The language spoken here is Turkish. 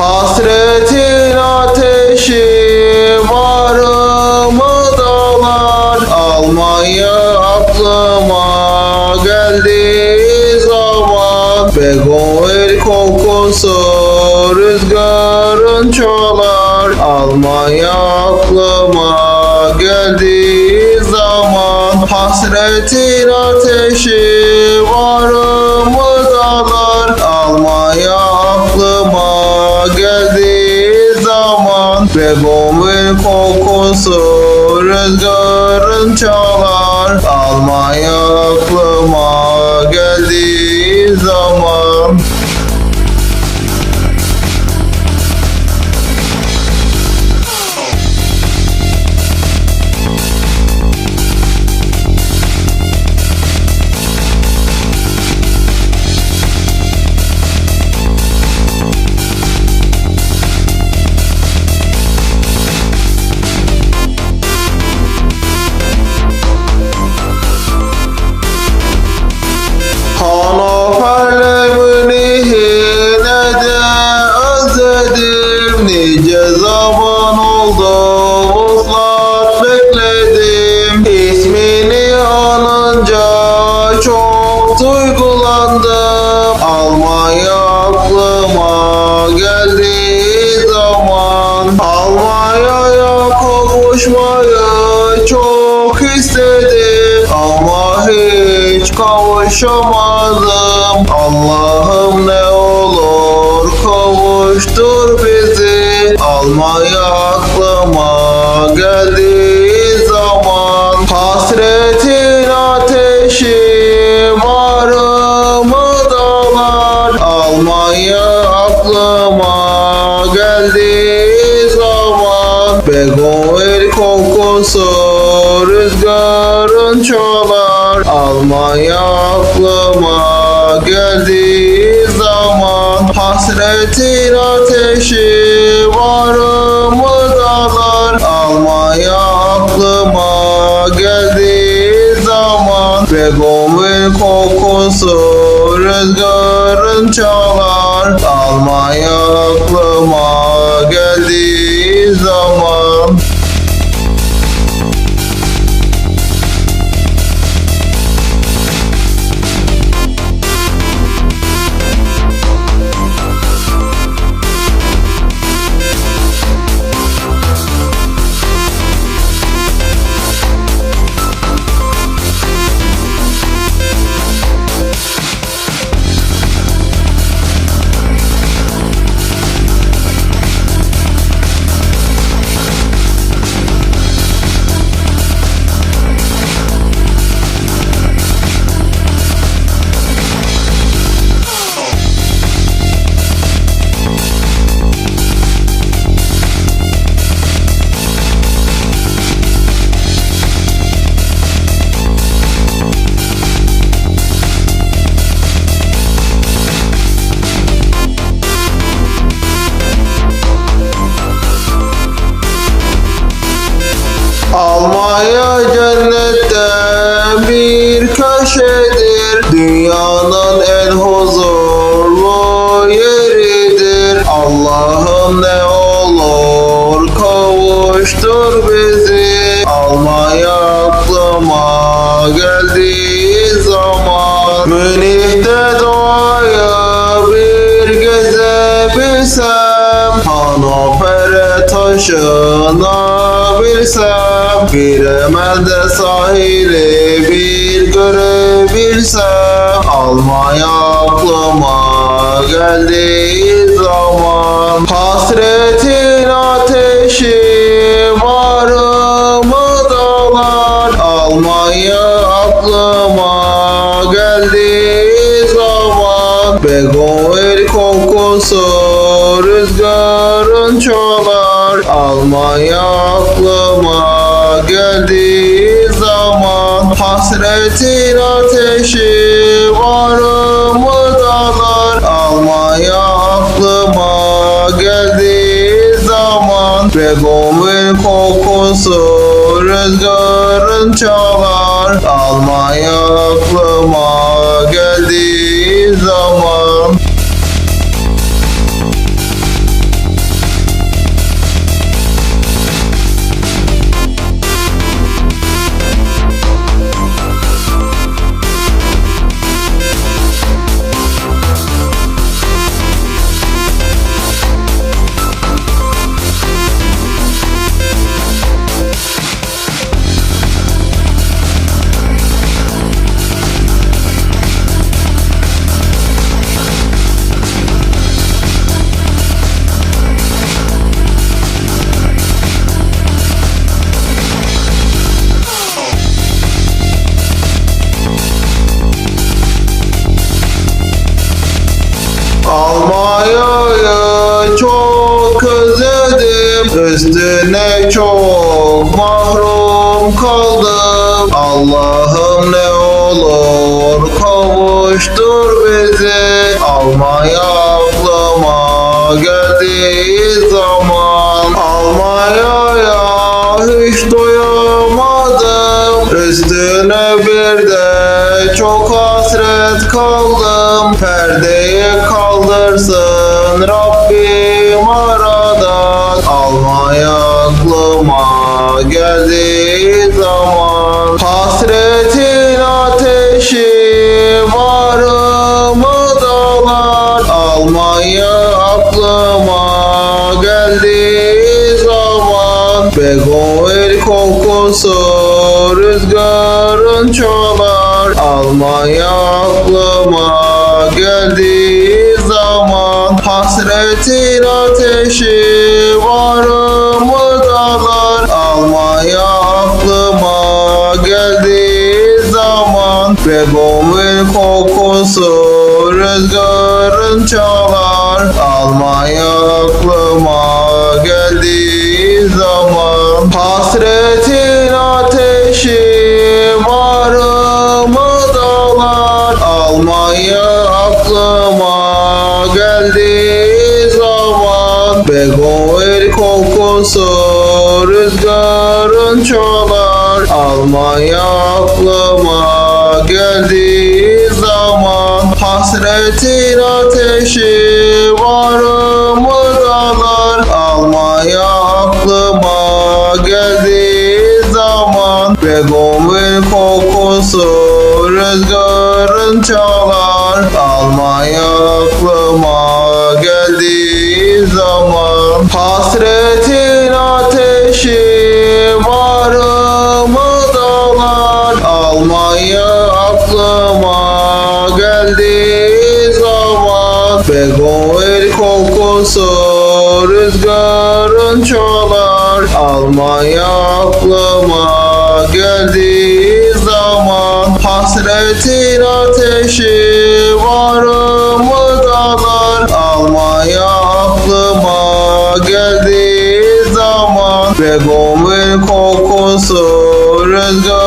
Hasretin ateşi varımı dağlar Almanya aklıma geldiği zaman Begoil kokusu rüzgarın çalar. Almanya aklıma geldiği zaman Hasretin ateşi Begomin kokusu rüzgarın çalar. Almanya istedim Ama hiç kavuşamadım. Allah'ım ne olur kavuştur bizi. Almanya aklıma geldiği çalar Almanya aklıma geldiği zaman Hasretin ateşi varımı dağlar. Almanya aklıma geldiği zaman Begomin kokusu rüzgarın çalar. Almanya aklıma geldiği zaman Ne olur kavuştur bizi. Almanya aklıma geldiği zaman Münih'te doğayı bir gezebilsem Hannover'e taşınabilsem Giremez'de sahili bir görebilsem Almanya aklıma geldiği zaman Hasretin ateşi varımı dağlar Almanya aklıma geldiği zaman Begoil kokusu rüzgarın çalar. Almanya aklıma geldiği zaman Hasretin ateşi Almanya aklıma geldiği zaman. Begomin kokusu rüzgarın çalar. Almanya aklıma Üstüne çok mahrum kaldım. Allah'ım ne olur kavuştur bizi. Almaya aklıma geldiği zaman Almaya hiç doyamadım. Üstüne bir de çok hasret kaldım. Perdeyi kaldırsın Rabbim Almaya aklıma geldiği zaman Hasretin ateşi varımı dağlar. Almaya aklıma geldiği zaman Begoil kokusu rüzgarın çalar Almaya aklıma geldiği zaman Hasretin ateşi varımı dağlar Almaya aklıma geldiği zaman. Begoil kokusu rüzgarın çalar. Almaya aklıma geldiği zaman. Hasretin ateşi varımı dağlar Almaya aklıma geldiği zaman. Begoil kokusu rüzgarın çalar Almaya aklıma geldiği zaman. Hasretin ateşi varımı dağlar Almaya aklıma geldiği zaman. Begoil kokusu rüzgarın çalar Almaya aklıma geldiği zaman. Hasretin rüzgarın çalar Almaya aklıma geldiği zaman Hasretin ateşi varımı dağlar Almaya aklıma geldiği zaman Begoil kokusu rüzgar